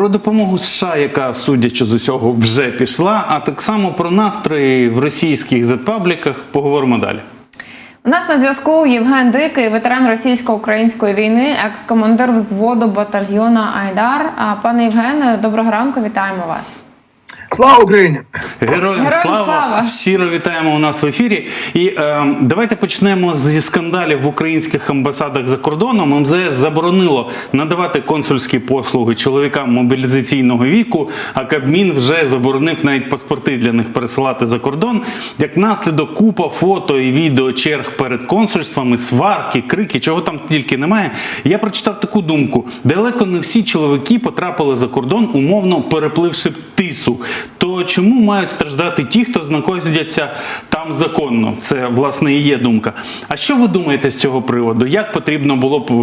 Про допомогу США, яка, судячи з усього, вже пішла, а так само про настрої в російських зетпабліках поговоримо далі. У нас на зв'язку Євген Дикий, ветеран російсько-української війни, екс-командир взводу батальйона Айдар. А пане Євгене, доброго ранку, вітаємо вас. Слава Україні! Героям, Героям слава! слава! Щиро вітаємо у нас в ефірі. І е, давайте почнемо зі скандалів в українських амбасадах за кордоном. МЗС заборонило надавати консульські послуги чоловікам мобілізаційного віку, а Кабмін вже заборонив навіть паспорти для них пересилати за кордон. Як наслідок, купа фото і відео черг перед консульствами, сварки, крики, чого там тільки немає. Я прочитав таку думку: далеко не всі чоловіки потрапили за кордон, умовно перепливши тису. То чому мають страждати ті, хто знаходяться там законно? Це власне і є думка. А що ви думаєте з цього приводу? Як потрібно було б е,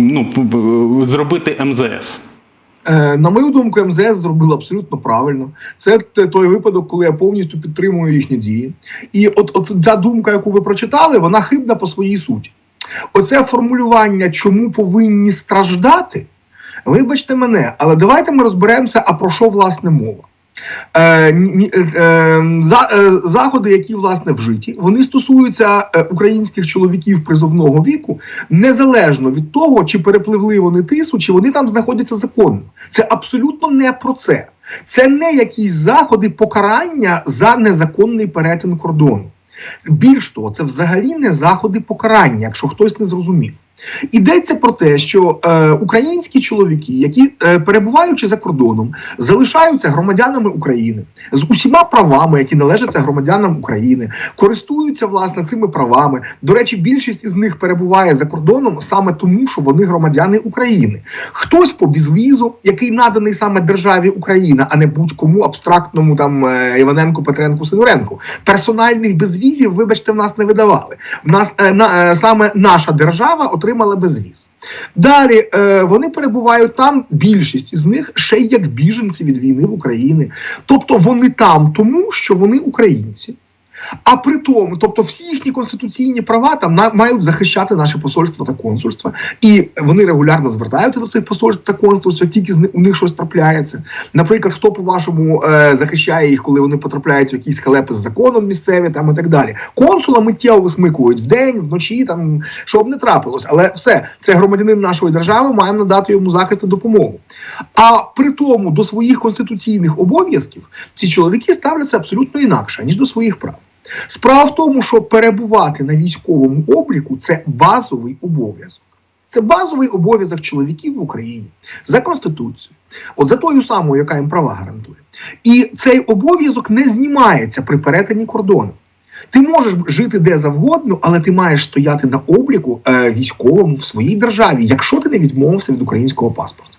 ну, зробити МЗС? Е, На мою думку, МЗС зробила абсолютно правильно. Це той випадок, коли я повністю підтримую їхні дії. І от, от ця думка, яку ви прочитали, вона хибна по своїй суті. Оце формулювання, чому повинні страждати. Вибачте мене, але давайте ми розберемося, а про що власне мова. Е, е, е, за, заходи, які власне вжиті, вони стосуються українських чоловіків призовного віку, незалежно від того, чи перепливли вони тису, чи вони там знаходяться законно. Це абсолютно не про це. Це не якісь заходи покарання за незаконний перетин кордону. Більш того, це взагалі не заходи покарання, якщо хтось не зрозумів. Йдеться про те, що е, українські чоловіки, які е, перебуваючи за кордоном, залишаються громадянами України з усіма правами, які належаться громадянам України, користуються власне цими правами. До речі, більшість із них перебуває за кордоном саме тому, що вони громадяни України. Хтось по безвізу, який наданий саме державі Україна, а не будь-кому абстрактному там е, Іваненку, Петренку, Сидоренку. Персональних безвізів, вибачте, в нас не видавали. В нас е, на, е, саме наша держава отримала безвіз. Далі е, вони перебувають там. Більшість із них ще як біженці від війни в Україні. Тобто вони там тому, що вони українці. А при тому, тобто всі їхні конституційні права там на, мають захищати наше посольство та консульство, і вони регулярно звертаються до цих посольств та консульств, тільки з ни- у них щось трапляється. Наприклад, хто по-вашому е, захищає їх, коли вони потрапляють в якісь халепи з законом місцеві там і так далі. Консула миттєво висмикують вдень, вночі, там щоб не трапилось. Але все, це громадянин нашої держави, маємо надати йому захист і допомогу. А при тому до своїх конституційних обов'язків ці чоловіки ставляться абсолютно інакше ніж до своїх прав. Справа в тому, що перебувати на військовому обліку це базовий обов'язок. Це базовий обов'язок чоловіків в Україні за конституцією, от за тою самою, яка їм права гарантує. І цей обов'язок не знімається при перетині кордону. Ти можеш жити де завгодно, але ти маєш стояти на обліку е, військовому в своїй державі, якщо ти не відмовився від українського паспорта.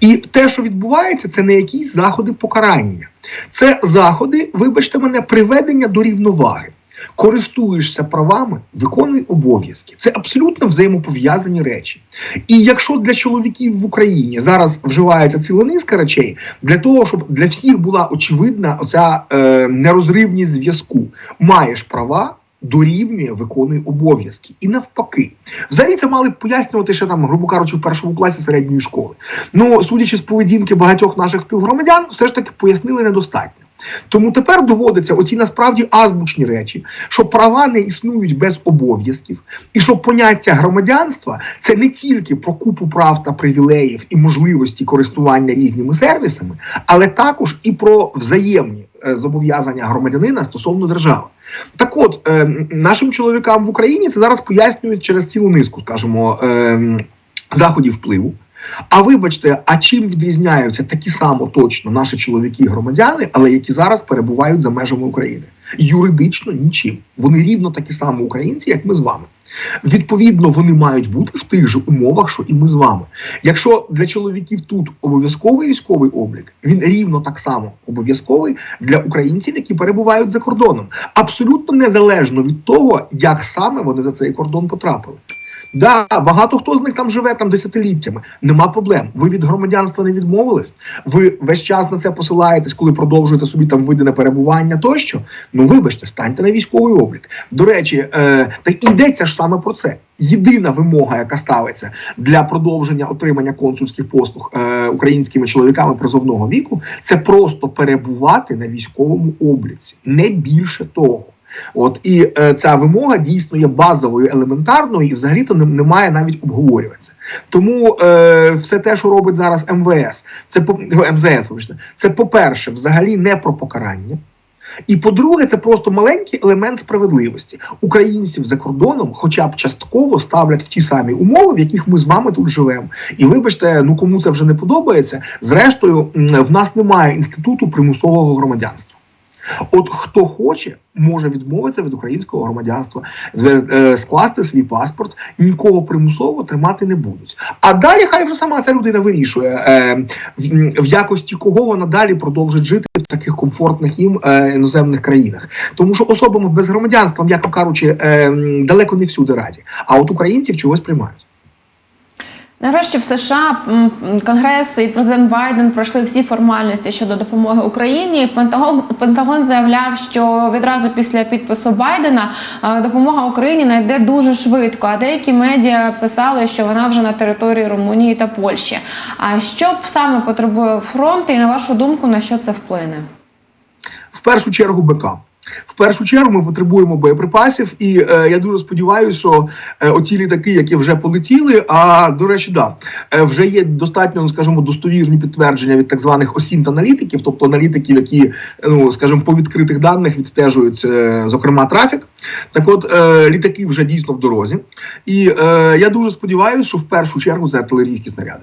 І те, що відбувається, це не якісь заходи покарання, це заходи, вибачте мене, приведення до рівноваги. Користуєшся правами, виконуй обов'язки. Це абсолютно взаємопов'язані речі. І якщо для чоловіків в Україні зараз вживається ціла низка речей для того, щоб для всіх була очевидна оця е, нерозривність зв'язку, маєш права. Дорівнює виконує обов'язки і навпаки, взагалі це мали б пояснювати ще там, грубо кажучи, в першому класі середньої школи. Ну судячи з поведінки багатьох наших співгромадян, все ж таки пояснили недостатньо. Тому тепер доводиться оці насправді азбучні речі, що права не існують без обов'язків, і що поняття громадянства це не тільки про купу прав та привілеїв і можливості користування різними сервісами, але також і про взаємні е, зобов'язання громадянина стосовно держави. Так от, е, нашим чоловікам в Україні це зараз пояснюють через цілу низку, скажімо, е, заходів впливу. А вибачте, а чим відрізняються такі само точно наші чоловіки, і громадяни, але які зараз перебувають за межами України? Юридично нічим. Вони рівно такі самі українці, як ми з вами. Відповідно, вони мають бути в тих же умовах, що і ми з вами. Якщо для чоловіків тут обов'язковий військовий облік, він рівно так само обов'язковий для українців, які перебувають за кордоном, абсолютно незалежно від того, як саме вони за цей кордон потрапили. Да, багато хто з них там живе там десятиліттями. Нема проблем. Ви від громадянства не відмовились. Ви весь час на це посилаєтесь, коли продовжуєте собі там види на перебування тощо. Ну вибачте, станьте на військовий облік. До речі, е, та йдеться ж саме про це. Єдина вимога, яка ставиться для продовження отримання консульських послуг е, українськими чоловіками призовного віку, це просто перебувати на військовому обліці, не більше того. От і е, ця вимога дійсно є базовою, елементарною, і взагалі-то не, не навіть обговорюватися. Тому е, все те, що робить зараз МВС, це по МЗС, вибачте, це по-перше, взагалі не про покарання. І по-друге, це просто маленький елемент справедливості. Українців за кордоном, хоча б частково ставлять в ті самі умови, в яких ми з вами тут живемо. І вибачте, ну кому це вже не подобається. Зрештою, в нас немає інституту примусового громадянства. От хто хоче, може відмовитися від українського громадянства, е, скласти свій паспорт, нікого примусово тримати не будуть. А далі хай вже сама ця людина вирішує, е, в, якості кого вона далі продовжить жити в таких комфортних їм е, іноземних країнах. Тому що особами без громадянства, м'яко кажучи, далеко не всюди раді. А от українців чогось приймають. Нарешті в США Конгрес і президент Байден пройшли всі формальності щодо допомоги Україні. Пентагон Пентагон заявляв, що відразу після підпису Байдена допомога Україні найде дуже швидко. А деякі медіа писали, що вона вже на території Румунії та Польщі. А що саме потребує фронт, і на вашу думку, на що це вплине? в першу чергу БК. В першу чергу ми потребуємо боєприпасів, і е, я дуже сподіваюся, що е, оті літаки, які вже полетіли. А до речі, да е, вже є достатньо, ну, скажімо, достовірні підтвердження від так званих осінт аналітиків, тобто аналітиків, які ну скажімо, по відкритих даних відстежують, е, зокрема, трафік. Так, от е, літаки вже дійсно в дорозі, і е, я дуже сподіваюся, що в першу чергу це артилерійські снаряди.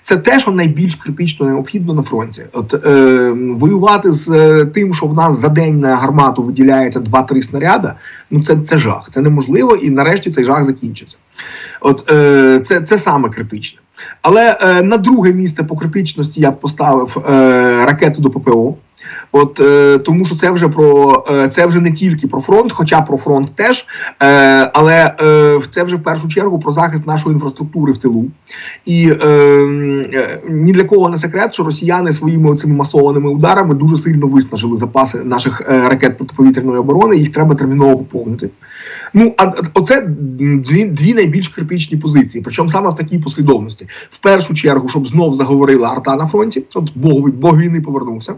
Це те, що найбільш критично необхідно на фронті. От е, воювати з е, тим, що в нас за день на гармату виділяється 2-3 снаряда. Ну це, це жах, це неможливо, і нарешті цей жах закінчиться. От е, це, це саме критичне. Але е, на друге місце по критичності я б поставив е, ракету до ППО. От е, тому, що це вже про е, це вже не тільки про фронт, хоча про фронт теж, е, але е, це вже в першу чергу про захист нашої інфраструктури в тилу. І е, е, ні для кого не секрет, що росіяни своїми цими масованими ударами дуже сильно виснажили запаси наших е, ракет протиповітряної оборони. Їх треба терміново поповнити. Ну а оце дві, дві найбільш критичні позиції. Причому саме в такій послідовності. В першу чергу, щоб знов заговорила арта на фронті, от Бог, Бог війни повернувся.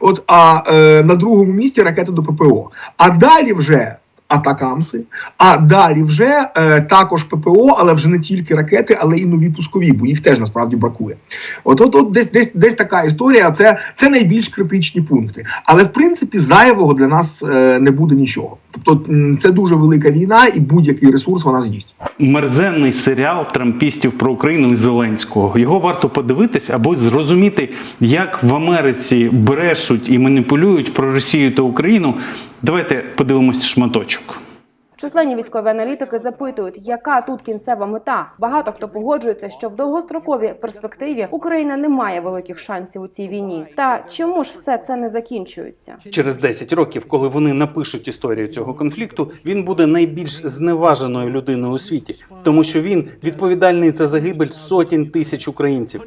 От а е, на другому місці ракети до ППО. А далі вже. Атакамси, а далі вже е, також ППО, але вже не тільки ракети, але і нові пускові, бо їх теж насправді бракує. От от, от десь десь десь така історія. Це це найбільш критичні пункти. Але в принципі зайвого для нас е, не буде нічого. Тобто це дуже велика війна, і будь-який ресурс вона з'їсть. мерзенний серіал трампістів про Україну і Зеленського. Його варто подивитись або зрозуміти, як в Америці брешуть і маніпулюють про Росію та Україну. Давайте подивимось шматочок. Численні військові аналітики запитують, яка тут кінцева мета. Багато хто погоджується, що в довгостроковій перспективі Україна не має великих шансів у цій війні. Та чому ж все це не закінчується? Через 10 років, коли вони напишуть історію цього конфлікту, він буде найбільш зневаженою людиною у світі, тому що він відповідальний за загибель сотень тисяч українців.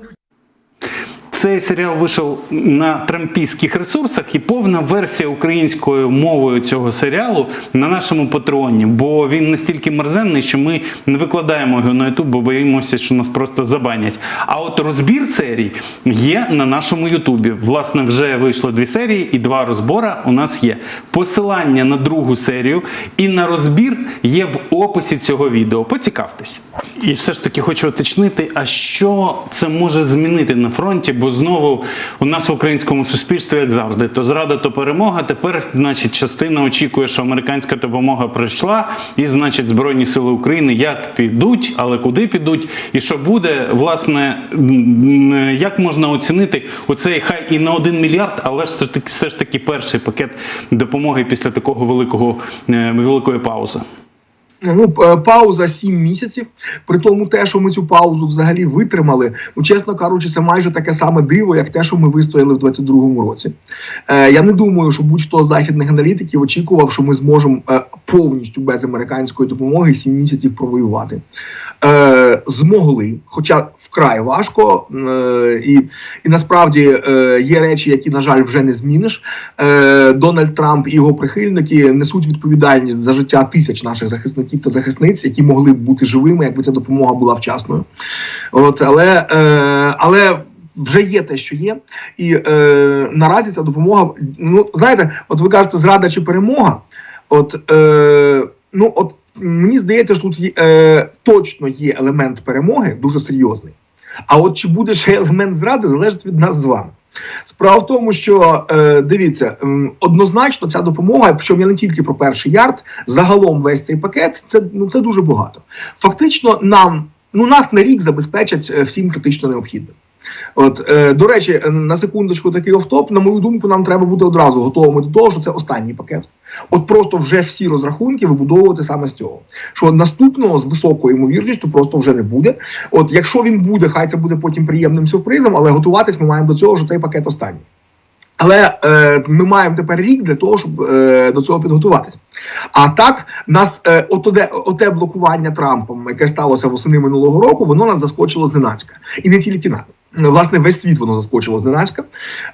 Цей серіал вийшов на трампійських ресурсах, і повна версія українською мовою цього серіалу на нашому патреоні, бо він настільки мерзенний, що ми не викладаємо його на Ютуб, бо боїмося, що нас просто забанять. А от розбір серій є на нашому Ютубі. Власне, вже вийшло дві серії, і два розбори у нас є. Посилання на другу серію і на розбір є в описі цього відео. Поцікавтесь. І все ж таки хочу уточнити, а що це може змінити на фронті? Бо знову у нас в українському суспільстві, як завжди, то зрада, то перемога. Тепер, значить, частина очікує, що американська допомога прийшла, і значить, Збройні Сили України як підуть, але куди підуть, і що буде, власне, як можна оцінити оцей хай і на 1 мільярд, але ж все ж таки, все ж таки перший пакет допомоги після такого великого е, великої паузи. Ну, пауза 7 місяців. При тому, те, що ми цю паузу взагалі витримали, ну чесно кажучи, це майже таке саме диво, як те, що ми вистояли в 22-му році. Е, я не думаю, що будь-хто з західних аналітиків очікував, що ми зможемо е, повністю без американської допомоги 7 місяців провоювати. Е, змогли, хоча вкрай важко, е, і, і насправді е, є речі, які, на жаль, вже не зміниш. Е, Дональд Трамп і його прихильники несуть відповідальність за життя тисяч наших захисників та захисниць, які могли б бути живими, якби ця допомога була вчасною. От, але, е, але вже є те, що є, і е, наразі ця допомога. Ну знаєте, от ви кажете, зрада чи перемога. От е, ну от мені здається, що тут е, точно є елемент перемоги, дуже серйозний. А от чи буде ще елемент зради, залежить від нас з вами. Справа в тому, що е, дивіться, м, однозначно ця допомога, причому я не тільки про перший ярд, загалом весь цей пакет, це ну це дуже багато. Фактично, нам ну нас на рік забезпечать е, всім критично необхідним. От е, до речі, е, на секундочку такий офтоп. На мою думку, нам треба бути одразу готовими до того, що це останній пакет. От просто вже всі розрахунки вибудовувати саме з цього. Що наступного з високою ймовірністю просто вже не буде. От якщо він буде, хай це буде потім приємним сюрпризом, але готуватись ми маємо до цього, що цей пакет останній. Але е, ми маємо тепер рік для того, щоб е, до цього підготуватись. А так нас е, оте, оте блокування Трампом, яке сталося восени минулого року, воно нас заскочило зненацька. І не тільки нас. Власне, весь світ воно заскочило зненацька.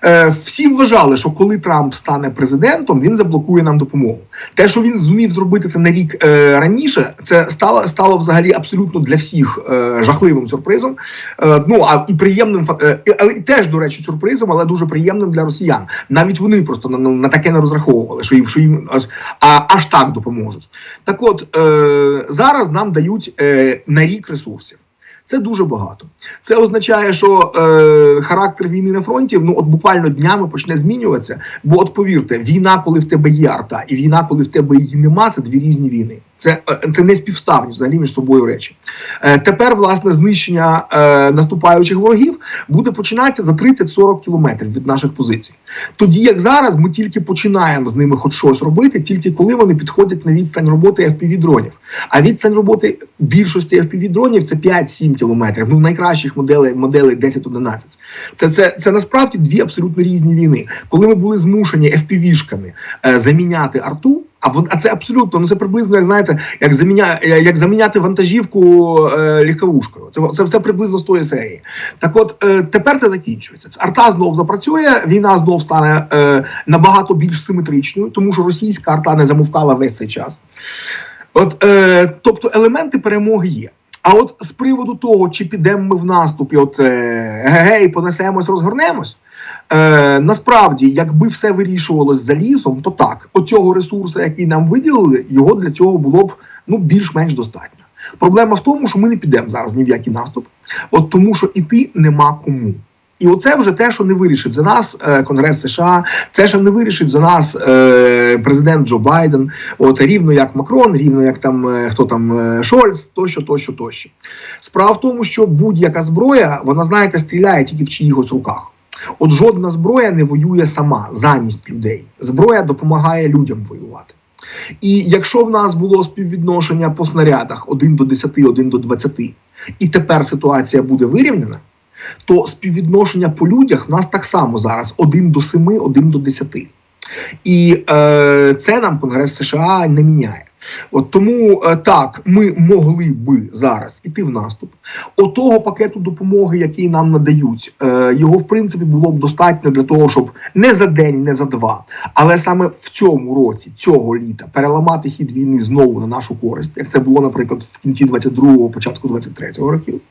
Е, всі вважали, що коли Трамп стане президентом, він заблокує нам допомогу. Те, що він зумів зробити це на рік е, раніше, це стало стало взагалі абсолютно для всіх е, жахливим сюрпризом. Е, ну а і приємним е, але теж, до речі, сюрпризом, але дуже приємним для росіян. Навіть вони просто на, на таке не розраховували, що їм що їм аж, а, аж так допоможуть. Так, от е, зараз нам дають е, на рік ресурсів. Це дуже багато. Це означає, що е, характер війни на фронті ну от буквально днями почне змінюватися. Бо от повірте, війна, коли в тебе є арта, і війна, коли в тебе її нема, це дві різні війни. Це, е, це не співставні взагалі між собою речі. Е, тепер, власне, знищення е, наступаючих ворогів буде починатися за 30-40 кілометрів від наших позицій. Тоді як зараз, ми тільки починаємо з ними хоч щось робити, тільки коли вони підходять на відстань роботи fpv дронів. А відстань роботи більшості fpv дронів це 5-7 кілометрів. Ну найкращих моделей моделей 10-11. Це, це, це насправді дві абсолютно різні війни. Коли ми були змушені FPV-шками е, заміняти арту. А вон- а це абсолютно ну це приблизно як знаєте, як заміня е, як заміняти вантажівку е, легковушкою. Це це все приблизно з тої серії. Так, от е, тепер це закінчується. Арта знов запрацює, війна знов стане е, набагато більш симетричною, тому що російська арта не замовкала весь цей час. От, е, тобто елементи перемоги є. А от з приводу того, чи підемо ми в наступ, і от е, гей, понесемось, розгорнемось. Е, насправді, якби все вирішувалось залізом, то так, оцього ресурсу, який нам виділили, його для цього було б ну більш-менш достатньо. Проблема в тому, що ми не підемо зараз ні в який наступ, от тому, що іти нема кому. І оце вже те, що не вирішить за нас е, Конгрес США, це що не вирішить за нас е, президент Джо Байден, от рівно як Макрон, рівно як там е, хто там Шольц, тощо, тощо, тощо. Справа в тому, що будь-яка зброя, вона знаєте, стріляє тільки в чиїхось руках. От жодна зброя не воює сама замість людей. Зброя допомагає людям воювати. І якщо в нас було співвідношення по снарядах 1 до 10, 1 до 20, і тепер ситуація буде вирівняна, то співвідношення по людях в нас так само зараз 1 до 7, 1 до 10. І е, це нам Конгрес США не міняє. От тому е, так, ми могли би зараз іти в наступ. Отого пакету допомоги, який нам надають, е, його в принципі було б достатньо для того, щоб не за день, не за два, але саме в цьому році, цього літа, переламати хід війни знову на нашу користь, як це було, наприклад, в кінці 22-го, початку 23-го років.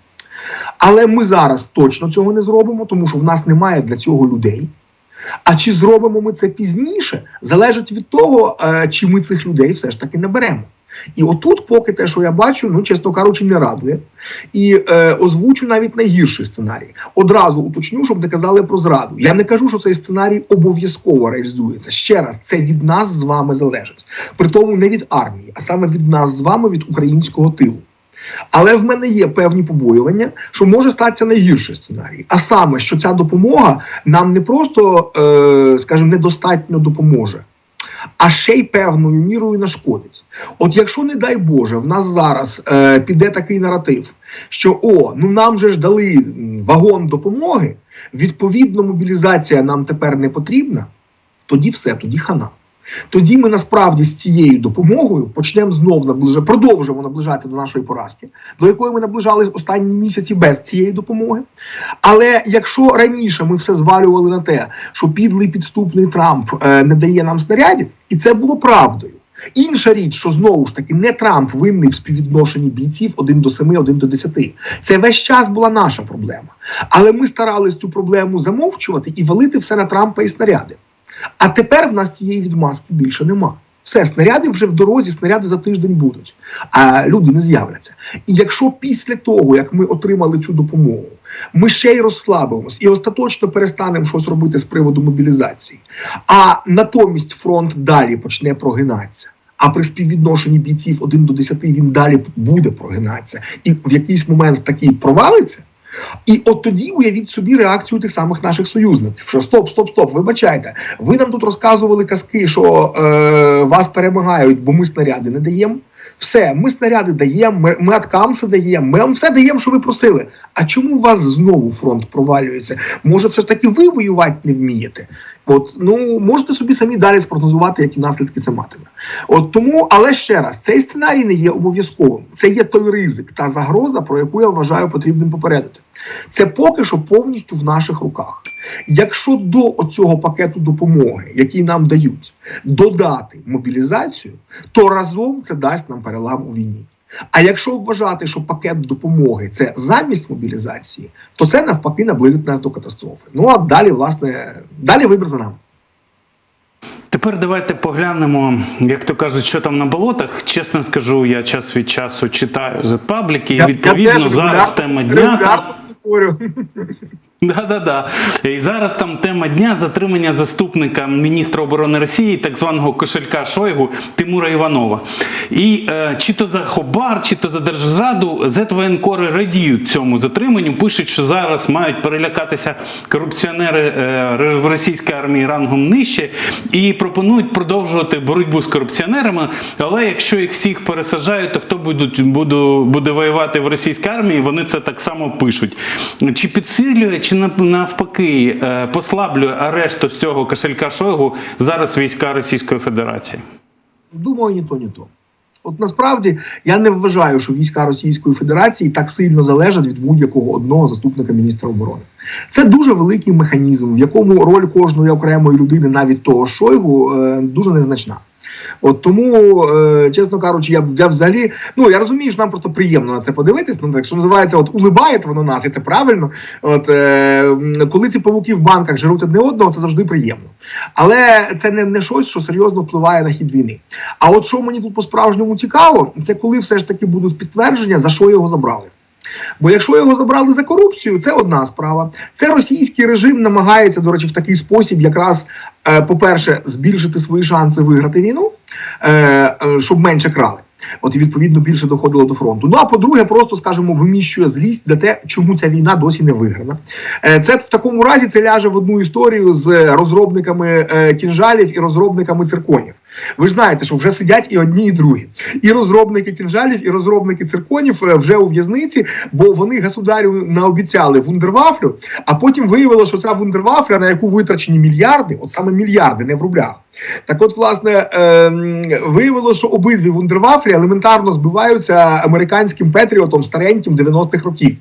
Але ми зараз точно цього не зробимо, тому що в нас немає для цього людей. А чи зробимо ми це пізніше, залежить від того, е, чи ми цих людей все ж таки наберемо. І отут, поки те, що я бачу, ну чесно кажучи, не радує. І е, озвучу навіть найгірший сценарій. Одразу уточню, щоб не казали про зраду. Я не кажу, що цей сценарій обов'язково реалізується. Ще раз, це від нас з вами залежить. При тому не від армії, а саме від нас з вами, від українського тилу. Але в мене є певні побоювання, що може статися найгірший сценарій. А саме, що ця допомога нам не просто, е, скажімо, недостатньо допоможе, а ще й певною мірою нашкодить. От якщо, не дай Боже, в нас зараз е, піде такий наратив, що о, ну нам же ж дали вагон допомоги, відповідно, мобілізація нам тепер не потрібна, тоді все, тоді хана. Тоді ми насправді з цією допомогою почнемо знов наближати, продовжимо наближати до нашої поразки, до якої ми наближались останні місяці без цієї допомоги. Але якщо раніше ми все звалювали на те, що підлий підступний Трамп е, не дає нам снарядів, і це було правдою. Інша річ, що знову ж таки не Трамп винний в співвідношенні бійців 1 до 7, 1 до 10. Це весь час була наша проблема. Але ми старались цю проблему замовчувати і валити все на Трампа і снаряди. А тепер в нас цієї відмазки більше нема. Все, снаряди вже в дорозі, снаряди за тиждень будуть, а люди не з'являться. І якщо після того, як ми отримали цю допомогу, ми ще й розслабимось і остаточно перестанемо щось робити з приводу мобілізації, а натомість фронт далі почне прогинатися. А при співвідношенні бійців 1 до 10 він далі буде прогинатися, і в якийсь момент такий провалиться. І от тоді уявіть собі реакцію тих самих наших союзників: що стоп, стоп, стоп, вибачайте, ви нам тут розказували казки, що е, вас перемагають, бо ми снаряди не даємо. Все, ми снаряди даємо, ми, ми аткамси даємо, ми вам все даємо, що ви просили. А чому у вас знову фронт провалюється? Може, все ж таки ви воювати не вмієте? От ну можете собі самі далі спрогнозувати, які наслідки це матиме. От тому, але ще раз, цей сценарій не є обов'язковим. Це є той ризик, та загроза, про яку я вважаю потрібним попередити. Це поки що повністю в наших руках. Якщо до оцього пакету допомоги, який нам дають, додати мобілізацію, то разом це дасть нам перелам у війні. А якщо вважати, що пакет допомоги це замість мобілізації, то це навпаки наблизить нас до катастрофи. Ну а далі, власне, далі вибір за нами. Тепер давайте поглянемо, як то кажуть, що там на болотах. Чесно скажу, я час від часу читаю з пабліки. І відповідно теж зараз тема дня. Там- регулярно повторю. Да, да, да. І зараз там тема дня затримання заступника міністра оборони Росії, так званого кошелька Шойгу Тимура Іванова. І е, чи то за Хобар, чи то за держзраду зетвоєнкори радіють цьому затриманню. Пишуть, що зараз мають перелякатися корупціонери е, в російській армії рангом нижче і пропонують продовжувати боротьбу з корупціонерами. Але якщо їх всіх пересаджають, то хто будуть, буду, буде воювати в російській армії? Вони це так само пишуть. Чи підсилює, чи нав- навпаки е, послаблює арешту з цього кошелька Шойгу зараз війська Російської Федерації? Думаю, ні то, ні то. От насправді я не вважаю, що війська Російської Федерації так сильно залежать від будь-якого одного заступника міністра оборони. Це дуже великий механізм, в якому роль кожної окремої людини, навіть того Шойгу, е, дуже незначна. От тому, е, чесно кажучи, я, я взагалі, ну я розумію, що нам просто приємно на це подивитись. Ну так що називається, от улибає воно нас, і це правильно. От е, коли ці павуки в банках жируть одне одного, це завжди приємно. Але це не, не щось, що серйозно впливає на хід війни. А от що мені тут по-справжньому цікаво, це коли все ж таки будуть підтвердження, за що його забрали. Бо якщо його забрали за корупцію, це одна справа. Це російський режим намагається, до речі, в такий спосіб, якраз, е, по-перше, збільшити свої шанси виграти війну, е, е, щоб менше крали. От і відповідно більше доходило до фронту. Ну а по-друге, просто скажімо, виміщує злість за те, чому ця війна досі не виграна. Це в такому разі це ляже в одну історію з розробниками кінжалів і розробниками цирконів. Ви ж знаєте, що вже сидять і одні, і другі, і розробники кінжалів, і розробники цирконів е, вже у в'язниці, бо вони государю наобіцяли вундервафлю, а потім виявилося, що ця вундервафля, на яку витрачені мільярди, от саме мільярди, не в рублях. Так, от, власне, ем, виявилося, що обидві вундервафлі елементарно збиваються американським Петріотом стареньким 90-х років.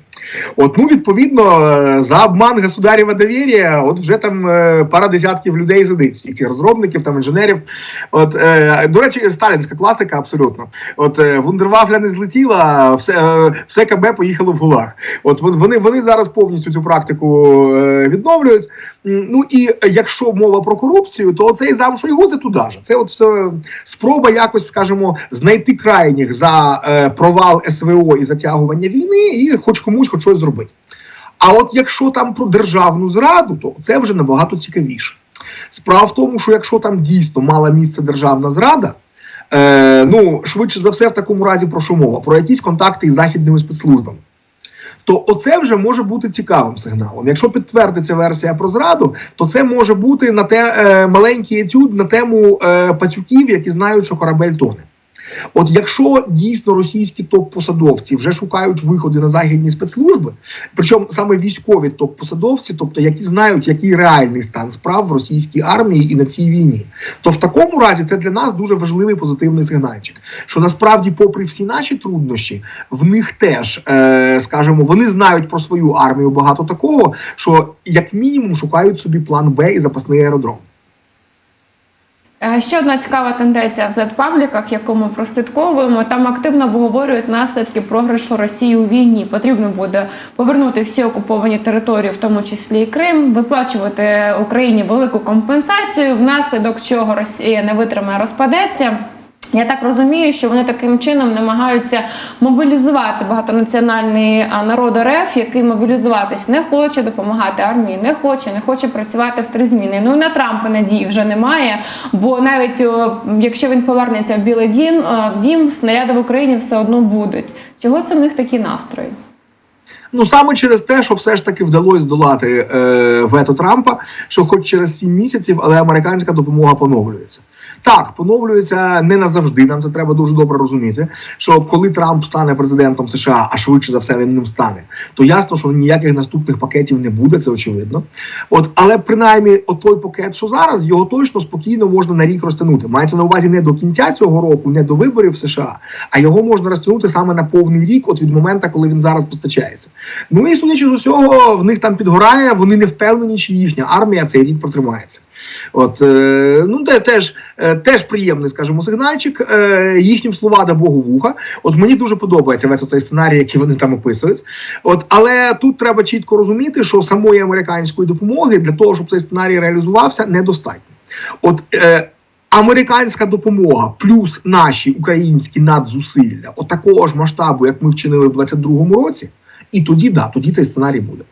От, ну, відповідно, е, за обман государєва довір'я, от вже там е, пара десятків людей сидить, всіх цих розробників, там інженерів. От, е, до речі, сталінська класика абсолютно. От е, вундервафля не злетіла, все, е, все КБ поїхало в гулаг. От вони, вони зараз повністю цю практику е, відновлюють. Ну і якщо мова про корупцію, то цей зам Шойгу туди ж. Це от все спроба якось, скажімо, знайти крайніх за е, провал СВО і затягування війни, і хоч комусь хоч щось зробити. А от якщо там про державну зраду, то це вже набагато цікавіше. Справа в тому, що якщо там дійсно мала місце державна зрада, е, ну швидше за все, в такому разі про що мова? Про якісь контакти із західними спецслужбами. То оце вже може бути цікавим сигналом. Якщо підтвердиться версія про зраду, то це може бути на те е, маленький етюд на тему е, пацюків, які знають, що корабель тоне. От якщо дійсно російські топ-посадовці вже шукають виходи на західні спецслужби, причому саме військові топ-посадовці, тобто які знають, який реальний стан справ в російській армії і на цій війні, то в такому разі це для нас дуже важливий позитивний сигнальчик. Що насправді, попри всі наші труднощі, в них теж, е, скажімо, вони знають про свою армію багато такого, що як мінімум шукають собі план Б і запасний аеродром. Е, Ще одна цікава тенденція в Z-пабліках, яку ми прослідковуємо. Там активно обговорюють наслідки програшу Росії у війні. Потрібно буде повернути всі окуповані території, в тому числі і Крим, виплачувати Україні велику компенсацію, внаслідок чого Росія не витримає, розпадеться. Я так розумію, що вони таким чином намагаються мобілізувати багатонаціональний народ РФ, який мобілізуватись не хоче, допомагати армії не хоче, не хоче працювати в три зміни. Ну і на Трампа надії вже немає. Бо навіть якщо він повернеться в Білий Дім, в дім снаряди в Україні все одно будуть. Чого це в них такі настрої? Ну саме через те, що все ж таки вдалося здолати е, вето Трампа, що хоч через 7 місяців, але американська допомога поновлюється. Так, поновлюється не назавжди. Нам це треба дуже добре розуміти. Що коли Трамп стане президентом США, а швидше за все він ним стане, то ясно, що ніяких наступних пакетів не буде, це очевидно. От, але принаймні, от той пакет, що зараз, його точно спокійно можна на рік розтягнути. Мається на увазі не до кінця цього року, не до виборів США, а його можна розтягнути саме на повний рік, от від моменту, коли він зараз постачається. Ну і судячи з усього, в них там підгорає, вони не впевнені, чи їхня армія цей рік протримається. От е, ну те теж, е, теж приємний, скажімо, сигнальчик. Е, їхнім слова да Богу вуха. От мені дуже подобається весь цей сценарій, який вони там описують. От, але тут треба чітко розуміти, що самої американської допомоги для того, щоб цей сценарій реалізувався, недостатньо. От е, американська допомога плюс наші українські надзусилля, от такого ж масштабу, як ми вчинили в 22-му році, і тоді да, тоді цей сценарій буде.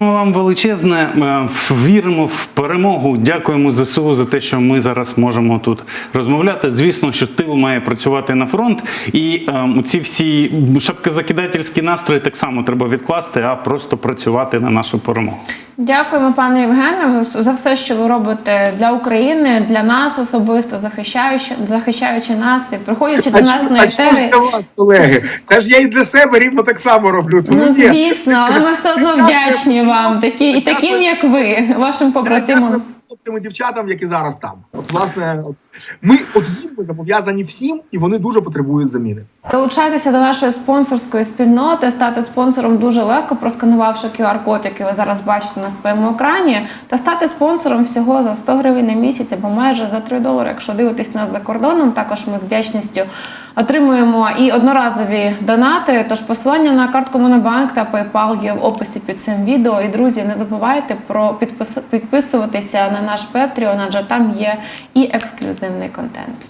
Вам величезне Е, віримо в перемогу. Дякуємо ЗСУ за те, що ми зараз можемо тут розмовляти. Звісно, що тил має працювати на фронт, і е, ці всі шапкозакидательські настрої так само треба відкласти, а просто працювати на нашу перемогу. Дякуємо, пане Євгене, за- все, що ви робите для України, для нас особисто, захищаючи, захищаючи нас і приходячи до нас чому- на а етери. для вас, колеги? Це ж я і для себе рівно так само роблю. Тому Ну, звісно, але ми все одно вдячні вам, такі і таким, як ви, вашим побратимам. Хлопцям і дівчатам, які зараз там. От власне, от, ми от їм ми зобов'язані всім, і вони дуже потребують заміни. Долучайтеся до нашої спонсорської спільноти, стати спонсором дуже легко, просканувавши QR-код, який ви зараз бачите на своєму екрані, та стати спонсором всього за 100 гривень на місяць або майже за 3 долари. Якщо дивитесь нас за кордоном, також ми з вдячністю отримуємо і одноразові донати. Тож посилання на картку Монобанк та PayPal є в описі під цим відео. І друзі, не забувайте про підпис- підписуватися на наш Patreon, адже там є і ексклюзивний контент.